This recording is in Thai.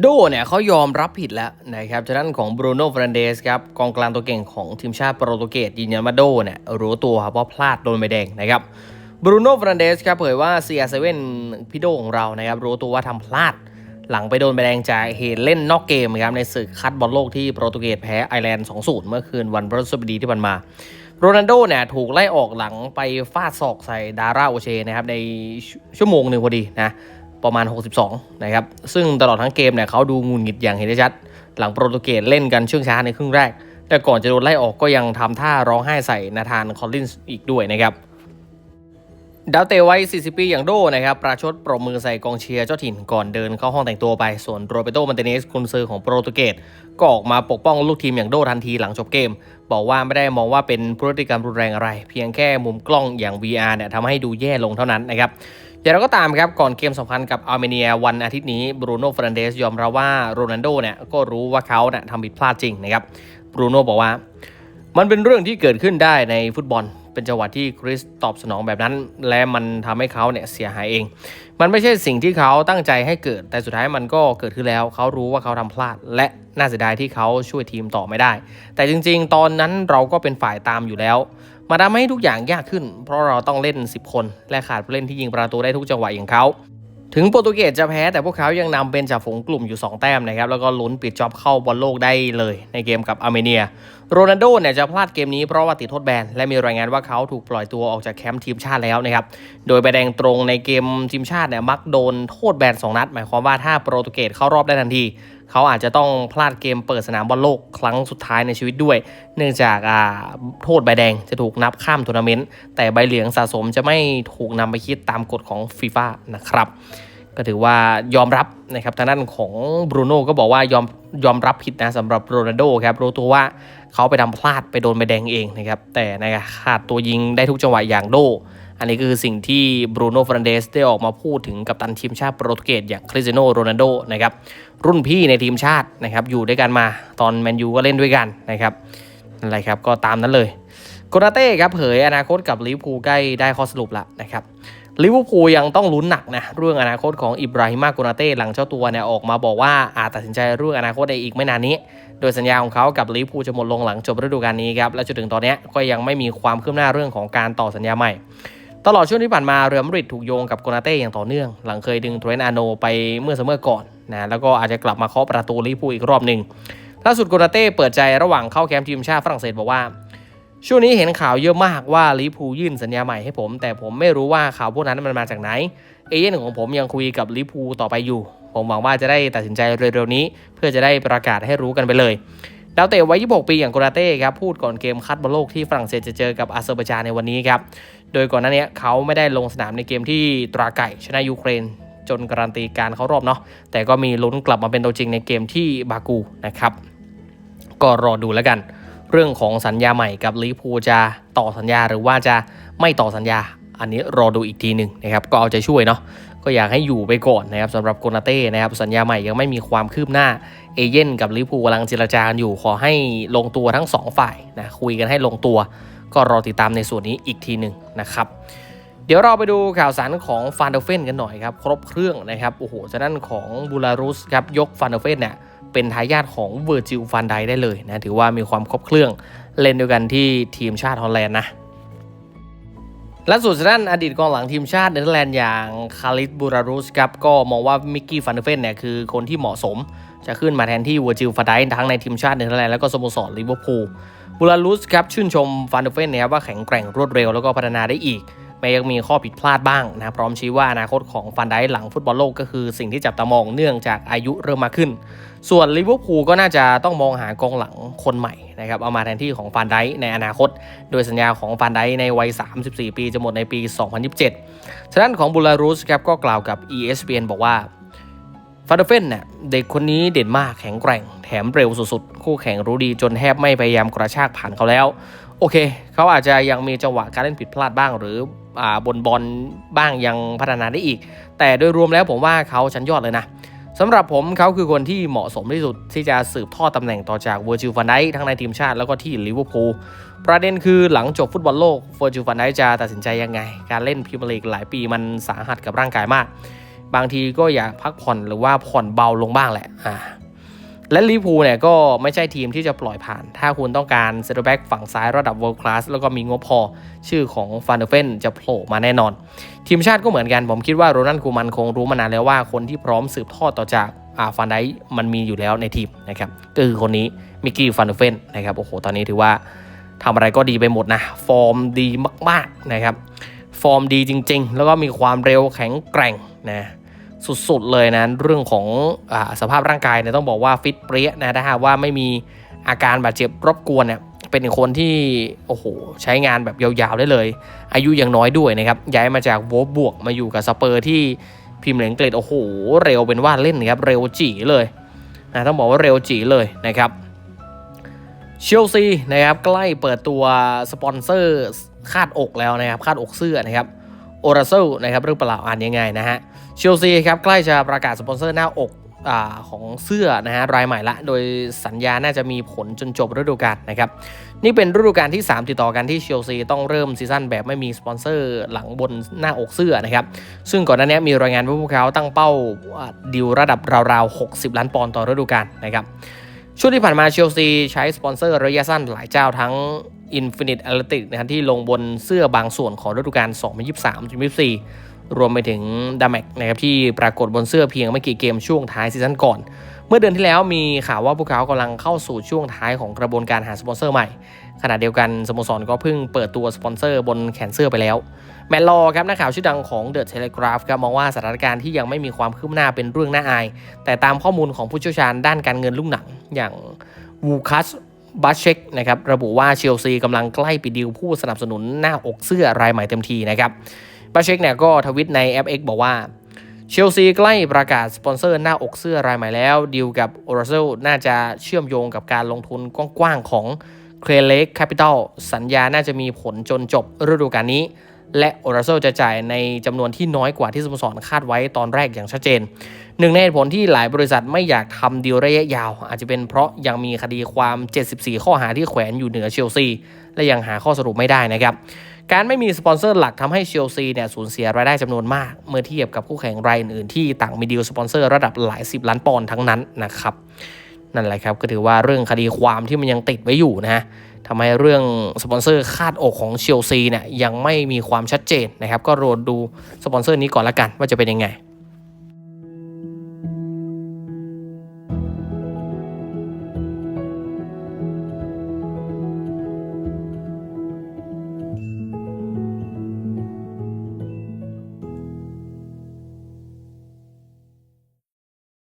โดเนี่ยเขายอมรับผิดแล้วนะครับจากนั้นของบรูโน่ฟรานเดสครับกองกลางตัวเก่งของทีมชาติโปรตุเกสยืนยันว่าโดเนี่ยรู้ตัวครับว่าพลาดโดนใบแดงนะครับบรูโน่ฟรานเดสครับเผยว่า CR7 พี่โดของเรานะครับรู้ตัวว่าทำพลาด หลังไปโดนใบแดงจากเหตุเล่นนอกเกมครับในศึกคัดบอลโลกที่โปรตุเกสแพ้ไอร์แลนด์2-0เมื่อคืนวันพฤหัสบดีที่ผ่านมาโรนัลโดเนี่ยถูกไล่ออกหลังไปฟาดศอกใส่ดาราโอเชนะครับในชั่วโมงหนึ่งพอดีนะ ประมาณ 62 นะครับ ซึ่งตลอดทั้งเกมเนี่ยเขาดูงุนงิดอย่างเห็นได้ชัด หลังโปรตุเกสเล่นกันช่วงช้าในครึ่งแรก แต่ก่อนจะโดนไล่ออกก็ยังทำท่าร้องไห้ใส่นาธานคอลลินส์อีกด้วยนะครับ ดาวเตะวัย40 ปีอย่างโดนะครับ ประชดปรบมือใส่กองเชียร์เจ้าถิ่นก่อนเดินเข้าห้องแต่งตัวไป ส่วนโรเบโตมันเตเนสกุนซือของโปรตุเกสก็ออกมาปกป้องลูกทีมอย่างโดทันทีหลังจบเกม บอกว่าไม่ได้มองว่าเป็นพฤติกรรมรุนแรงอะไร เพียงแค่มุมกล้องอย่าง VR เนี่ยทำให้ดูแย่ลงเท่านั้นนะครับอย่างไรก็ตามครับ ก่อนเกมสำคัญกับอาร์เมเนียวันอาทิตย์นี้บรูโน่ฟรานเดสยอมรับว่าโรนัลโดเนี่ยก็รู้ว่าเขาเนี่ยทำผิดพลาดจริงนะครับบรูโน่บอกว่า มันเป็นเรื่องที่เกิดขึ้นได้ในฟุตบอล เป็นจังหวะที่คริสตอบสนองแบบนั้น และมันทำให้เขาเนี่ยเสียหายเอง มันไม่ใช่สิ่งที่เขาตั้งใจให้เกิด แต่สุดท้ายมันก็เกิดขึ้นแล้ว เขารู้ว่าเขาทำพลาด และน่าเสียดายที่เขาช่วยทีมต่อไม่ได้ แต่จริง ๆ ตอนนั้นเราก็เป็นฝ่ายตามอยู่แล้วมาทำให้ทุกอย่างยากขึ้น เพราะเราต้องเล่น 10 คน และขาดผู้เล่นที่ยิงประตูได้ทุกจังหวะอย่างเขา ถึงโปรตุเกสจะแพ้แต่พวกเขายังนำเป็นจ่าฝูงกลุ่มอยู่ 2 แต้มนะครับ แล้วก็ลุ้นปิดจ็อบเข้าบอลโลกได้เลยในเกมกับอาร์เมเนีย โรนัลโดเนี่ยจะพลาดเกมนี้เพราะว่าติดโทษแบน และมีรายงานว่าเขาถูกปล่อยตัวออกจากแคมป์ทีมชาติแล้วนะครับ โดยใบแดงตรงในเกมทีมชาติเนี่ยมักโดนโทษแบน 2 นัด หมายความว่าถ้าโปรตุเกสเข้ารอบได้ทันที เขาอาจจะต้องพลาดเกมเปิดสนามบอลโลกครั้งสุดท้ายในชีวิตด้วย เนื่องจากอ่าโทษใบแดงจะถูกนับข้ามทัวร์นาเมนต์ แต่ใบเหลืองสะสมจะไม่ถูกนำไปคิดตามกฎของฟีฟ่านะครับ ก็ถือว่ายอมรับนะครับทางด้านของบรูโน่ก็บอกว่ายอมยอมรับผิดนะสำหรับโรนัลโดครับรู้ตัวว่าเขาไปทำพลาดไปโดนใบแดงเองนะครับแต่ในขาดตัวยิงได้ทุกจังหวะอย่างโด อันนี้คือสิ่งที่บรูโน่ฟรานเดสได้ออกมาพูดถึงกัปตันทีมชาติโปรตุเกสอย่างคริสเตียโนโรนัลโดนะครับรุ่นพี่ในทีมชาตินะครับอยู่ด้วยกันมาตอนแมนยูก็เล่นด้วยกันนะครับอะไรครับก็ตามนั้นเลยโกนาเต้ครับเผยอนาคตกับลิเวอร์พูลใกล้ได้ข้อสรุปแล้วนะครับลิเวอร์พูลยังต้องลุ้นหนักนะเรื่องอนาคตของอิบราฮิมาโกนาเต้หลังเจ้าตัวเนี่ยออกมาบอกว่าอาจตัดสินใจเรื่องอนาคตในอีกไม่นานนี้ โดยสัญญาของเขากับลิเวอร์พูลจะหมดลงหลังจบฤดูกาลนี้ครับและจนถึงตอนนี้ก็ยังไม่มีความคืบหน้าเรื่องของการต่อสัญญาใหม่ ตลอดช่วงที่ผ่านมาเรอัลมาริดถูกโยงกับโกนาเต้อย่างต่อเนื่อง หลังเคยดึงเทรนต์อาโนไปเมื่อเสมอก่อนนะแล้วก็อาจจะกลับมาเคาะประตูลิเวอร์พูอีกรอบหนึ่งล่าสุดโกนาเต้เปิดใจระหว่างเข้าแคมป์ทีมชาติฝรั่งเศสบอกว่า ช่วงนี้เห็นข่าวเยอะมากว่าลิเวอร์พูยื่นสัญญาใหม่ให้ผม แต่ผมไม่รู้ว่าข่าวพวกนั้นมันมาจากไหน เอเย่นของผมยังคุยกับลิเวอร์พูต่อไปอยู่ ผมหวังว่าจะได้ตัดสินใจเร็วๆนี้ เพื่อจะได้ประกาศให้รู้กันไปเลยดาวเตะวัย 26 ปีอย่างโกราเต้ครับพูดก่อนเกมคัดบอลโลกที่ฝรั่งเศสจะเจอกับอาเซอร์ไบจานในวันนี้ครับ โดยก่อนหน้านี้เขาไม่ได้ลงสนามในเกมที่ตราไก่ชนะยูเครน จนการันตีการเข้ารอบเนาะแต่ก็มีลุ้นกลับมาเป็นตัวจริงในเกมที่บากูนะครับก็รอดูแล้วกัน เรื่องของสัญญาใหม่กับลิพูจะต่อสัญญาหรือว่าจะไม่ต่อสัญญา อันนี้รอดูอีกทีหนึ่งนะครับก็เอาใจช่วยเนาะก็อยากให้อยู่ไปก่อนนะครับสำหรับโกนาเต้นะครับสัญญาใหม่ยังไม่มีความคืบหน้าเอเย่นกับลิพูกำลังเจรจากันอยู่ขอให้ลงตัวทั้งสองฝ่ายนะคุยกันให้ลงตัว ก็รอติดตามในส่วนนี้อีกทีหนึ่งนะครับ เดี๋ยวเราไปดูข่าวสารของฟานเดเฟนกันหน่อยครับ ครบเครื่องนะครับ โอ้โหจากนั้นของบูลารุสครับยกฟานเดเฟนเนี่ยเป็นทายาทของเวอร์จิลฟันไดได้เลยนะ ถือว่ามีความครบเครื่องเล่นด้วยกันที่ทีมชาติฮอลแลนด์นะและส่วนทางด้านอดีตกองหลังทีมชาติเนเธอร์แลนด์อย่างคาริสบูรารุสครับก็มองว่ามิกกี้ฟันเดเฟนเนี่ยคือคนที่เหมาะสม จะขึ้นมาแทนที่เวอร์จิลฟันไดทั้งในทีมชาติเนเธอร์แลนด์แล้วก็สโมสรลิเวอร์พูล บูรารุสครับชื่นชมฟันเดเฟนนะครับว่าแข็งแกร่งรวดเร็วแล้วก็พัฒนาได้อีกแม้ยังมีข้อผิดพลาดบ้างนะพร้อมชี้ว่าอนาคตของฟันไดหลังฟุตบอลโลกก็คือสิ่งที่จับตามองเนื่องจากอายุเริ่มมากขึ้น ส่วนลิเวอร์พูลก็น่าจะต้องมองหากองหลังคนใหม่นะครับเอามาแทนที่ของฟันไดในอนาคต โดยสัญญาของฟันไดในวัย 34 ปีจะหมดในปี 2027ฉะนั้นของบูลารุสครับก็กล่าวกับ ESPN บอกว่า ฟาเดเฟนเนี่ยเด็กคนนี้เด่นมากแข็งแกร่ง แถมเร็วสุดๆ คู่แข่งรู้ดีจนแทบไม่พยายามกระชากผ่านเขาแล้ว โอเค เขาอาจจะยังมีจังหวะการเล่นผิดพลาดบ้าง หรืออบนบอลบ้างยังพัฒนาได้อีก แต่โดยรวมแล้วผมว่าเขาชั้นยอดเลยนะสำหรับผมเขาคือคนที่เหมาะสมที่สุดที่จะสืบทอดตำแหน่งต่อจากเวอร์จิลฟันไดทั้งในทีมชาติแล้วก็ที่ลิเวอร์พูลประเด็นคือหลังจบฟุตบอลโลกเวอร์จิลฟันไดจะตัดสินใจยังไง การเล่นพรีเมียร์ลีกหลายปีมันสาหัสกับร่างกายมาก บางทีก็อยากพักผ่อนหรือว่าผ่อนเบาลงบ้างแหละอ่าและลิเวอร์พูลเนี่ยก็ไม่ใช่ทีมที่จะปล่อยผ่าน ถ้าคุณต้องการเซนเตอร์แบ็กฝั่งซ้ายระดับ world class แล้วก็มีงบพอ ชื่อของฟานเดเฟนจะโผล่มาแน่นอน ทีมชาติก็เหมือนกัน ผมคิดว่าโรนัลกูมันคงรู้มานานแล้วว่าคนที่พร้อมสืบทอดต่อจากอาฟันไดมันมีอยู่แล้วในทีมนะครับ ก็คือคนนี้มิกกี้ฟันเดเฟนนะครับ โอ้โห ตอนนี้ถือว่าทำอะไรก็ดีไปหมดนะ ฟอร์มดีมาก ๆนะครับ ฟอร์มดีจริง ๆ แล้วก็มีความเร็วแข็งแกร่งนะ สุดๆเลยนะเรื่องของอสภาพร่างกายเนี่ยต้องบอกว่าฟิตเปรี้ยนะถ้าหากว่าไม่มีอาการบาดเจ็บรบกวนเนี่ยเป็นคนที่โอ้โหใช้งานแบบยาวๆได้เลย อายุยังน้อยด้วยนะครับย้ายมาจากโวบวกมาอยู่กับสเปอร์ที่พรีเมียร์ลีกอังกฤษโอ้โหเร็วเป็นว่าเล่นนะครับเร็วจีเลยนะต้องบอกว่าเร็วจีเลยนะครับเชลซีนะครับใกล้เปิดตัวสปอนเซอร์คาดอกแล้วนะครับคาดอกเสื้อนะครับ โอราเซลนะครับเรื่องเปล่าอ่านยังไงนะฮะเชลซีครับใกล้จะประกาศสปอนเซอร์หน้าอกอของเสื้อนะฮะรายใหม่ละ โดยสัญญาน่าจะมีผลจนจบฤดูกาลนะครับนี่เป็นฤดูกาลที่ 3 ติดต่อกันที่เชลซีต้องเริ่มซีซั่นแบบไม่มีสปอนเซอร์หลังบนหน้าอกเสื้อนะครับซึ่งก่อนหน้านี้มีรายงานว่าพวกเขาตั้งเป้าอ่าดีลระดับราวๆ 60 ล้านปอนด์ต่อฤดูกาลนะครับช่วงที่ผ่านมาเชลซีใช้สปอนเซอร์ระยะสั้นหลายเจ้าทั้ง Infinite Athletic นะครับที่ลงบนเสื้อบางส่วนของฤดูกาล 2023-2024 รวมไปถึงดามกนะครับที่ปรากฏบนเสื้อเพียงไม่กี่เกมช่วงท้ายซีซั่นก่อน เมื่อเดือนที่แล้วมีข่าวว่าพวกเขากำลังเข้าสู่ช่วงท้ายของกระบวนการหาสปอนเซอร์ใหม่ ขณะเดียวกันสโมสรก็เพิ่งเปิดตัวสปอนเซอร์บนแขนเสื้อไปแล้ว แมนลอครับนักข่าวชื่อดังของเดอะเทเลกราฟครับมองว่าสถานการณ์ที่ยังไม่มีความคืบหน้าเป็นเรื่องน่าอาย แต่ตามข้อมูลของผู้เชี่ยวชาญด้านการเงินลูกหนังอย่างวูคัส บัชเชกนะครับระบุว่าเชลซีกำลังใกล้ปิดดีลผู้สนับสนุนหน้าอกเสื้อรายใหม่เต็มทีนะครับบัชเชกเนี่ยก็ทวิตในแอป X บอกว่าเชลซีใกล้ประกาศสปอนเซอร์หน้าอกเสื้อรายใหม่แล้วดีลกับโอราเซลน่าจะเชื่อมโยงกับการลงทุนกว้างๆของเคลเล็กแคปิตอลสัญญาน่าจะมีผลจนจบฤดูกาลนี้ และโอราเซลจะจ่ายในจำนวนที่น้อยกว่าที่สโมสรคาดไว้ตอนแรกอย่างชัดเจน หนึ่งในเหตุผลที่หลายบริษัทไม่อยากทำดีลระยะยาว อาจจะเป็นเพราะยังมีคดีความ 74 ข้อหาที่แขวนอยู่เหนือเชลซี และยังหาข้อสรุปไม่ได้นะครับการไม่มีสปอนเซอร์หลักทำให้เชลซีเนี่ยสูญเสียรายได้จำนวนมาก เมื่อเทียบกับคู่แข่งรายอื่นๆที่ต่างมีดีลสปอนเซอร์ระดับหลาย 10 ล้านปอนด์ทั้งนั้นนะครับนั่นแหละครับก็ถือว่าเรื่องคดีความที่มันยังติดไว้อยู่นะทำให้เรื่องสปอนเซอร์คาดอกของเชลซีเนี่ยยังไม่มีความชัดเจนนะครับก็รอดูสปอนเซอร์นี้ก่อนละกันว่าจะเป็นยังไง